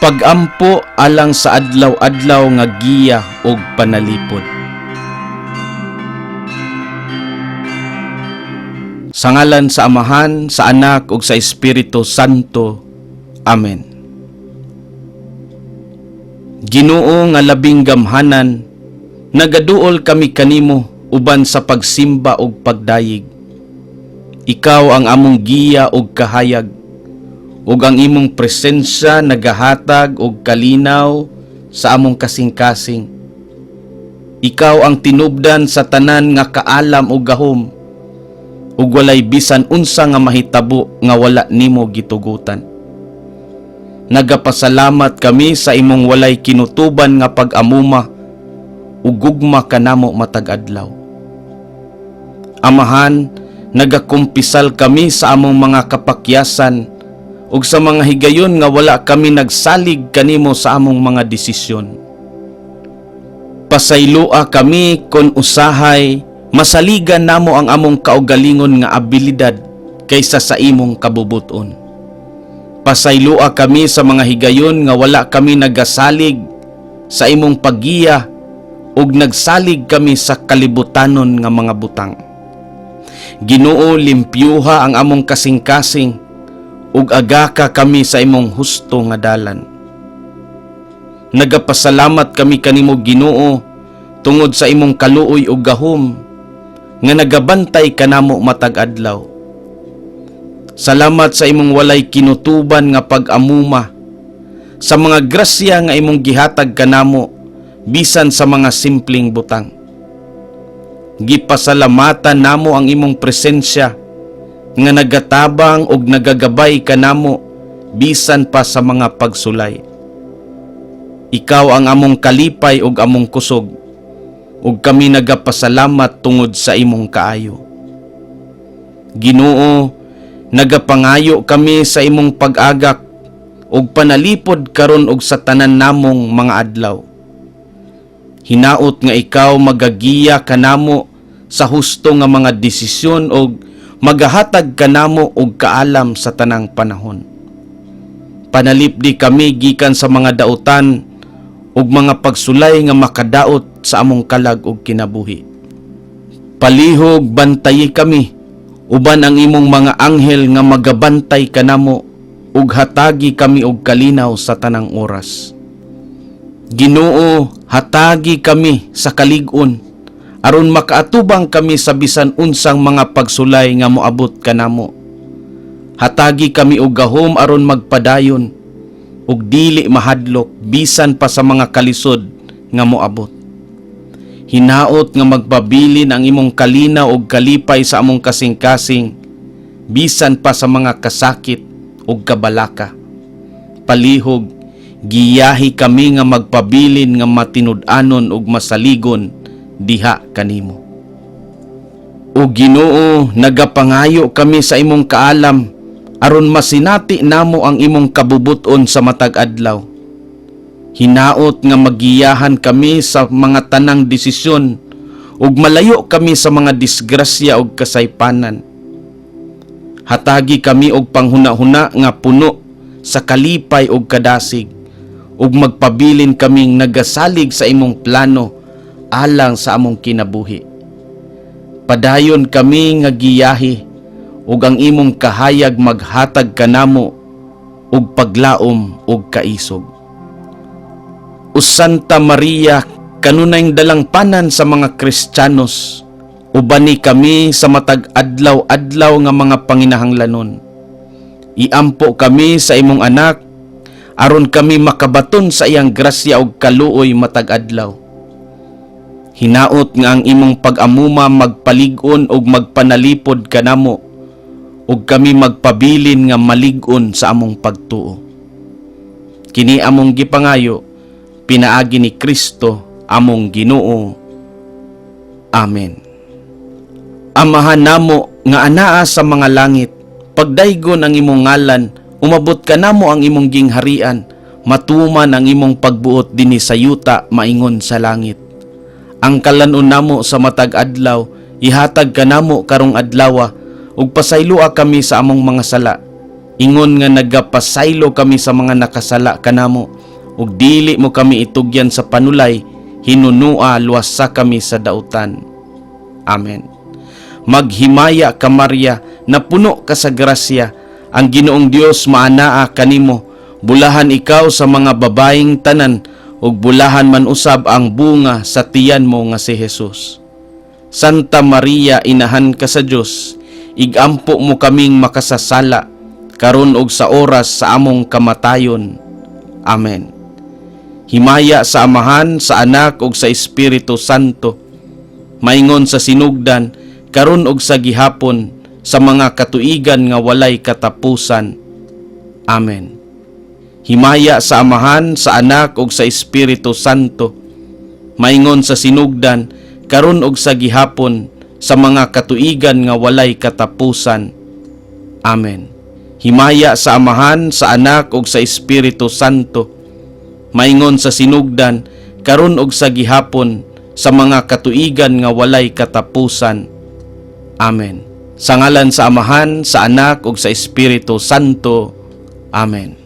pagampo alang sa adlaw-adlaw nga giya ug panalipod. Sa ngalan sa Amahan, sa Anak ug sa Espiritu Santo. Amen. Ginoo nga labing gamhanan, nagaduol kami kanimo uban sa pagsimba ug pagdayig. Ikaw ang among giya ug kahayag, ug ang imong presensya nagahatag og kalinaw sa among kasing-kasing. Ikaw ang tinubdan sa tanan nga kaalam ug gahom, ug walay bisan unsa nga mahitabo nga wala nimo gitugutan. Nagapasalamat kami sa imong walay kinutuban nga pag-amuma ug gugma kanamo matag adlaw. Amahan, nagakumpisal kami sa among mga kapakyasan ug sa mga higayon nga wala kami nagsalig kanimo sa among mga desisyon. Pasaylua kami kon usahay masaligan namo ang among kaugalingon nga abilidad kaysa sa imong kabubuton. Pasaylua kami sa mga higayon nga wala kami nagasalig sa imong pagiya ug nagsalig kami sa kalibutanon nga mga butang. Ginoo limpyuha ang among kasing-kasing ug agaka kami sa imong husto nga dalan. Nagapasalamat kami kanimo Ginoo tungod sa imong kaluoy ug gahom nga nagabantay kanamo matag adlaw. Salamat sa imong walay kinutuban nga pag-amuma sa mga grasya nga imong gihatag kanamo bisan sa mga simpleng butang. Gipasalamatan namo ang imong presensya nga nagatabang og nagagabay kanamo bisan pa sa mga pagsulay. Ikaw ang among kalipay ug among kusog ug kami nagapasalamat tungod sa imong kaayo. Ginoo, nagapangayo kami sa imong pag-agak ug panalipod karon og sa tanan namong mga adlaw. Hinaot nga ikaw magagiya kanamo sa husto nga mga desisyon og magahatag kanamo og kaalam sa tanang panahon. Panalipdi kami gikan sa mga dautan ug mga pagsulay nga makadaot sa among kalag ug kinabuhi. Palihog bantayi kami uban ang imong mga anghel nga magabantay kanamo ug hatagi kami og kalinaw sa tanang oras. Ginoo, hatagi kami sa kalig-on aron makaatubang kami sa bisan unsang mga pagsulay nga moabot kanamo. Hatagi kami og gahom aron magpadayon ug dili mahadlok bisan pa sa mga kalisod nga moabot. Hinaot nga magbabilin ang imong kalinaw ug kalipay sa among kasing-kasing bisan pa sa mga kasakit ug kabalaka. Palihog giyahi kami nga magpabilin nga matinud-anon ug masaligon diha kanimo. O Ginoo, nagapangayo kami sa imong kaalam aron masinati namo ang imong kabubuton sa matag adlaw. Hinaot nga magiyahan kami sa mga tanang desisyon ug malayo kami sa mga disgrasya ug kasaypanan. Hatagi kami og panghuna-huna nga puno sa kalipay ug kadasig ug magpabilin kaming nagasalig sa imong plano alang sa among kinabuhi. Padayon kami nga giyahi ug ang imong kahayag maghatag kanamo ug paglaom ug kaisog. O Santa Maria, kanunay dalang panan sa mga Kristiyanos, ubani kami sa matag adlaw-adlaw nga mga panginahanglanon. Iampo kami sa imong anak, aron kami makabaton sa iyang grasya ug kaluoy matag adlaw. Hinaot nga ang imong pag-amuma magpalig-on ug magpanalipod kanamo ug kami magpabilin nga malig-on sa among pagtuo. Kini among gipangayo pinaagi ni Kristo among Ginoo. Amen. Amahan namo nga anaa sa mga langit, pagdaygon ang imong ngalan, umabot ka namo ang imong gingharian, matuman ang imong pagbuot dinhi sa yuta maingon sa langit. Ang kalanon namo sa matag adlaw, ihatag ka namo karong adlawa, ug pasaylua kami sa among mga sala. Ingon nga nagapasaylo kami sa mga nakasala kanamo ug dili mo kami itugyan sa panulay hinunua luwasa kami sa dautan. Amen. Maghimaya ka Maria na puno ka sa grasya ang Ginoong Dios maanaa kanimo bulahan ikaw sa mga babaeng tanan ug bulahan man usab ang bunga sa tiyan mo nga si Jesus. Santa Maria inahan ka sa Dios igampo mo kaming makasasala karon og sa oras sa among kamatayon. Amen. Himaya sa Amahan, sa Anak ug sa Espiritu Santo. Maingon sa sinugdan karon og sa gihapon sa mga katuigan nga walay katapusan. Amen. Himaya sa Amahan, sa Anak ug sa Espiritu Santo. Maingon sa sinugdan karon og sa gihapon sa mga katuigan nga walay katapusan. Amen. Himaya sa Amahan, sa Anak ug sa Espiritu Santo. Maingon sa sinugdan karon og sa gihapon sa mga katuigan nga walay katapusan. Amen. Sa ngalan sa Amahan, sa Anak ug sa Espiritu Santo. Amen.